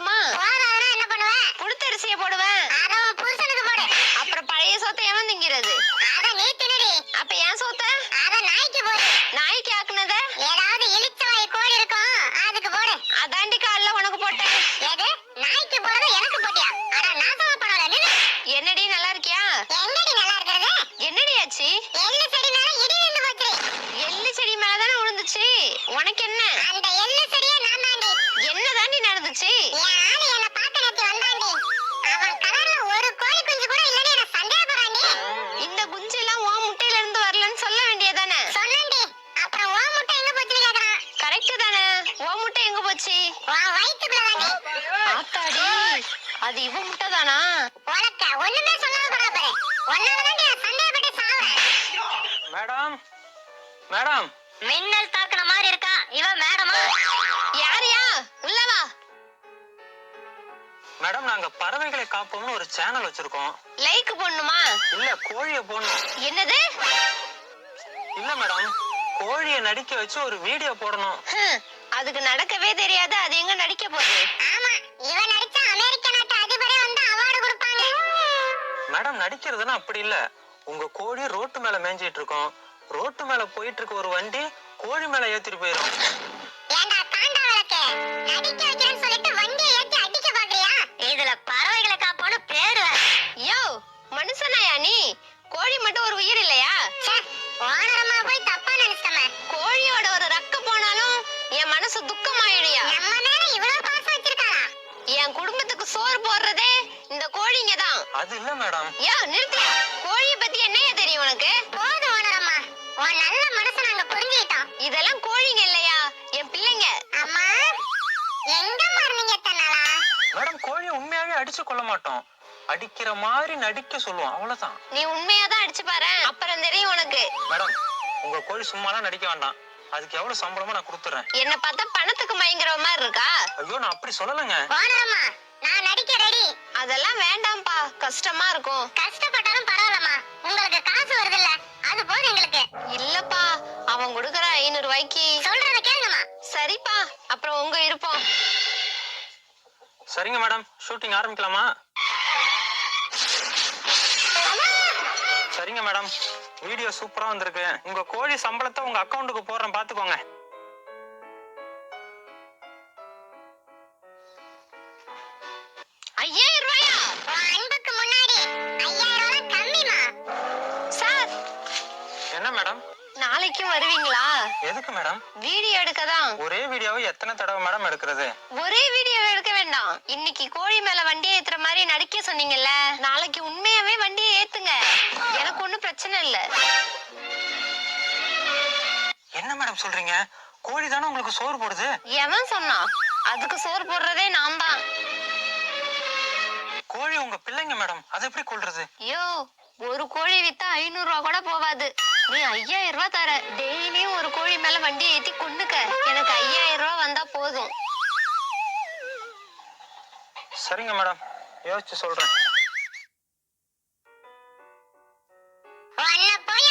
போதுமா? என்ன பண்ணுவ புழுத்தரிசியை போடுவேன். அத உன் புருஷனுக்கு போடு. அப்புறம் பழைய சோத்தை எவன் திங்கிறது அத நீ தின்னுடி. அப்ப ஏன் சோத்த? அத நாய்க்கு போடு. நாய்க்கு ஆக்குனத? ஏதாவது இழுச்ச வாய் கோழி இருக்கும் அதுக்கு போடு. அதாண்டி கால்ல உனக்கு போட்டேன். எது? நாய்க்கு போடுறது எனக்கு போட்டியா? அட பண்ணல நின்னு என்னடி நல்லா இருக்கியா? விழுந்துச்சு உனக்கு என்ன? அந்த எள்ளு செடியே நான் தாண்டி என்ன தாண்டி நடந்துச்சு ஆளு என்ன பார்க்க நேத்து வந்தாண்டி. அவன் கலர்ல ஒரு கோழி குஞ்சு கூட இல்லன்னு என்ன சந்தேகப்படுறாண்டி இந்த குஞ்சு எல்லாம் உன் முட்டையில இருந்து வரலன்னு சொல்ல வேண்டியதானே சொன்னேன்டி. அப்புறம் ஓ முட்டை எங்க போச்சுன்னு கேக்குறான். கரெக்ட் தானே. உன் முட்டை எங்க போச்சு? உன் வயித்துக்குள்ள தாண்டி ஆத்தாடி அது இவ முட்டை தானா உனக்க ஒண்ணுமே சொல்லாம போறா. பாரு ஒன்னால தாண்டி சந்தேகப்பட்டு சாவறேன். Madam madam. மின்னல் தாக்குன மாதிரி இருக்கா? இவ மேடமா? யாரியா உள்ள வா. மேடம் நாங்க பறவைகளை காப்போம்னு ஒரு சேனல் வச்சிருக்கோம். லைக் போடணுமா? இல்ல கோழியை போடணும். என்னது? இல்ல மேடம். கோழியை நடிக்க வச்சு ஒரு வீடியோ போடணும். ஹம், அதுக்கு நடக்கவே தெரியாது. அது எங்க நடிக்க போகுது? ஆமா இவ நடிச்சா அமெரிக்க நாட்டு அதிபரே வந்து அவார்டு கொடுப்பாங்க. மேடம் நடிக்கிறதுனா அப்படி இல்ல. உங்க கோழி ரோட்டு மேல மேய்ஞ்சிட்டு இருக்கோம். ரோட்டு மேல போயிட்டு இருக்க ஒரு வண்டி கோழி மேல ஏத்திட்டு போயிரும். ஏண்டா தாண்டா விளக்கு நடிக்க வைக்கிறேன்னு சொல்லிட்டு வண்டியை ஏத்தி அடிக்க பாக்குறியா? இதுல பறவைகளை காப்போன்னு பேரு. யோ மனுஷனாயா நீ? கோழி மட்டும் ஒரு உயிர் இல்லையா? ச்சே, ஓனரம்மா போய் தப்பா கோழியோட ஒரு ரக்க போனாலும் என் மனசு துக்கமாயிடுயா? நம்ம மேல இவ்வளவு பாசம் வச்சிருக்காளா? என் குடும்பத்துக்கு சோறு போடுறதே இந்த கோழிங்க தான். அது இல்ல மேடம். யோ நிறுத்தியா கோழிய பத்தி என்னையா தெரியும் உனக்கு? போதும் உன் நல்ல மனசை நாங்க புரிஞ்சுக்கிட்டோம். இதெல்லாம் கோழிங்க இல்லையா? என் பிள்ளைங்க. அம்மா எங்க மாறினீங்க தன்னாலா மேடம் கோழியை உண்மையாவே அடிச்சு கொள்ள மாட்டோம். அடிக்கிற மாதிரி நடிக்க சொல்லுவோம். அவ்வளவுதான். நீ உண்மையா தான் அடிச்சு பாரு. அப்புறம் தெரியும் உனக்கு. மேடம் உங்க கோழி சும்மாலாம் நடிக்க வேண்டாம். அதுக்கு எவ்வளவு சம்பளமோ நான் கொடுத்துறேன். என்ன பார்த்தா பணத்துக்கு மயங்குற மாதிரி இருக்கா? ஐயோ நான் அப்படி சொல்லலைங்க. ஓனரம்மா நான் நடிக்க ரெடி அதெல்லாம் வேண்டாம்ப்பா. கஷ்டமா இருக்கும். கஷ்டப்பட்டாலும் பரவாயில்லம்மா. உங்களுக்கு காசு வருதுல்ல. அது போதும் எங்களுக்கு. இல்லப்பா அவன் கொடுக்கற ஐநூறு ரூபாய்க்கு. சொல்றத கேளுங்கம்மா. சரிப்பா அப்புறம் உங்க இருப்போம் சரிங்க மேடம் ஷூட்டிங் ஆரம்பிக்கலாமா? சரிங்க மேடம் வீடியோ சூப்பரா வந்திருக்கு. உங்க கோழி சம்பளத்தை உங்க அக்கவுண்ட்டுக்கு போடுறேன் பாத்துக்கோங்க. ஐயாயிரம் ரூபாயா நாளைக்கும் வருவீங்களா? எதுக்கு மேடம் வீடியோ எடுக்க தான் ஒரே வீடியோவை எத்தனை தடவை மேடம் எடுக்கிறது? ஒரே வீடியோ எடுக்க வேண்டாம். இன்னைக்கு கோழி மேல வண்டியை ஏத்துற மாதிரி நடிக்க சொன்னீங்கல்ல? நாளைக்கு உண்மையாவே வண்டியை ஏத்துங்க. எனக்கு ஒண்ணும் பிரச்சனை இல்ல. என்ன மேடம் சொல்றீங்க? கோழி தானே உங்களுக்கு சோறு போடுது? எவன் சொன்னான் அதுக்கு சோறு போடுறதே நான் தான் கோழி உங்க பிள்ளைங்க மேடம் அதை எப்படி கொள்றது ஐயோ ஒரு கோழி வித்தா ஐநூறு ரூபா கூட போவாது. நீ ஐயாயிரம் ரூபாய் தர டெய்லியும் ஒரு கோழி மேல வண்டியை ஏத்தி கொண்டுக்க எனக்கு ஐயாயிரம் ரூபாய் வந்தா போதும். சரிங்க மேடம். யோசிச்சு சொல்றேன். உன்னை போய்